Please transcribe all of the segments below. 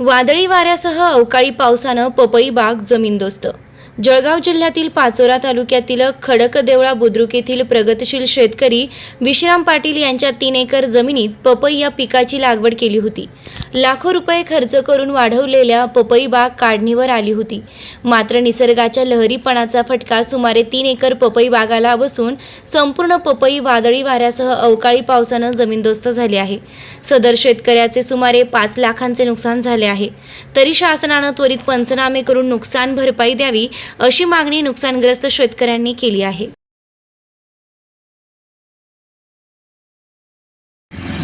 वादळी वाऱ्यासह अवकाळी पावसानं पपई बाग जमीनदोस्त जळगाव जिल्ह्यातील पाचोरा तालुक्यातील खडकदेवळा बुद्रुक येथील प्रगतशील शेतकरी विश्राम पाटील यांच्या तीन एकर जमिनीत पपई या पिकाची लागवड केली होती. लाखो रुपये खर्च करून वाढवलेल्या पपई बाग काढणीवर आली होती. मात्र निसर्गाच्या लहरीपणाचा फटका सुमारे तीन एकर पपई बागाला बसून संपूर्ण पपई वादळी वाऱ्यासह अवकाळी पावसानं जमीनदोस्त झाली आहे. सदर शेतकऱ्याचे सुमारे पाच लाखांचे नुकसान झाले आहे. तरी शासनानं त्वरित पंचनामे करून नुकसान भरपाई द्यावी अशी मागणी नुकसानग्रस्त शेतकऱ्यांनी केली आहे.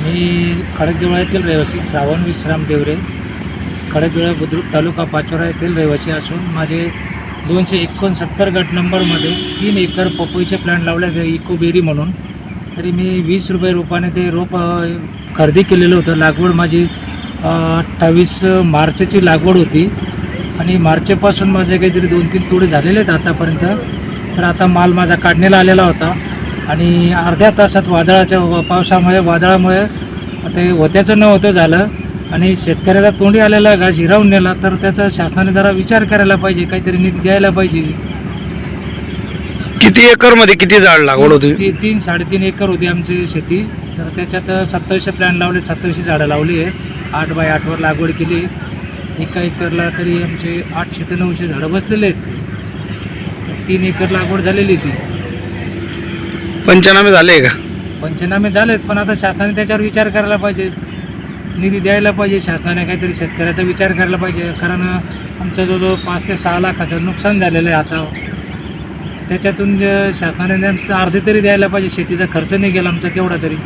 मी खडकदेवळा येथील रहिवासी श्रावण विश्राम देवरे. खडकदेवळा बुद्रुक तालुका पाचोरा येथील रहिवासी असून माझे दोनशे एकोणसत्तर गट नंबरमध्ये तीन एकर पपईचे प्लॅन लावले ते इकोबेरी म्हणून. तरी मी वीस रुपये रोपाने ते रोप खरेदी केलेलं होतं. लागवड माझी अठ्ठावीस मार्चची लागवड होती. आणि मार्चपासून माझे काहीतरी दोन तीन तोडे झालेले आहेत आतापर्यंत. तर आता माल माझा काढणीला आलेला होता. आणि अर्ध्या तासात वादळाच्या व- पावसामुळे वादळामुळे ते होत्याचं न होतं झालं. आणि शेतकऱ्याचा तोंडी आलेला घास हिरावून नेला. तर त्याचा शासनाने जरा विचार करायला पाहिजे काहीतरी निधी द्यायला पाहिजे. किती एकरमध्ये किती झाड लागवड होती? ती तीन साडेतीन एकर होती आमची शेती. तर त्याच्यात सत्तावीसशे प्लॅन लावले सत्तावीसशे झाडं लावली आहेत आठ बाय आठवर लागवड केली. एका एकरला तरी आमचे आठशे ते नऊशे झाडं बसलेले आहेत. तीन एकर लागवड झालेली ती. पंचनामे झाले का? पंचनामे झालेत पण आता शासनाने त्याच्यावर विचार करायला पाहिजे. निधी द्यायला पाहिजे शासनाने काहीतरी शेतकऱ्याचा विचार करायला पाहिजे. कारण आमचं जवळजवळ पाच ते सहा लाखाचं नुकसान झालेलं आहे आता. त्याच्यातून जे शासनाने अर्धे तरी द्यायला पाहिजे शेतीचा खर्च नाही गेला आमचा तेवढा तरी.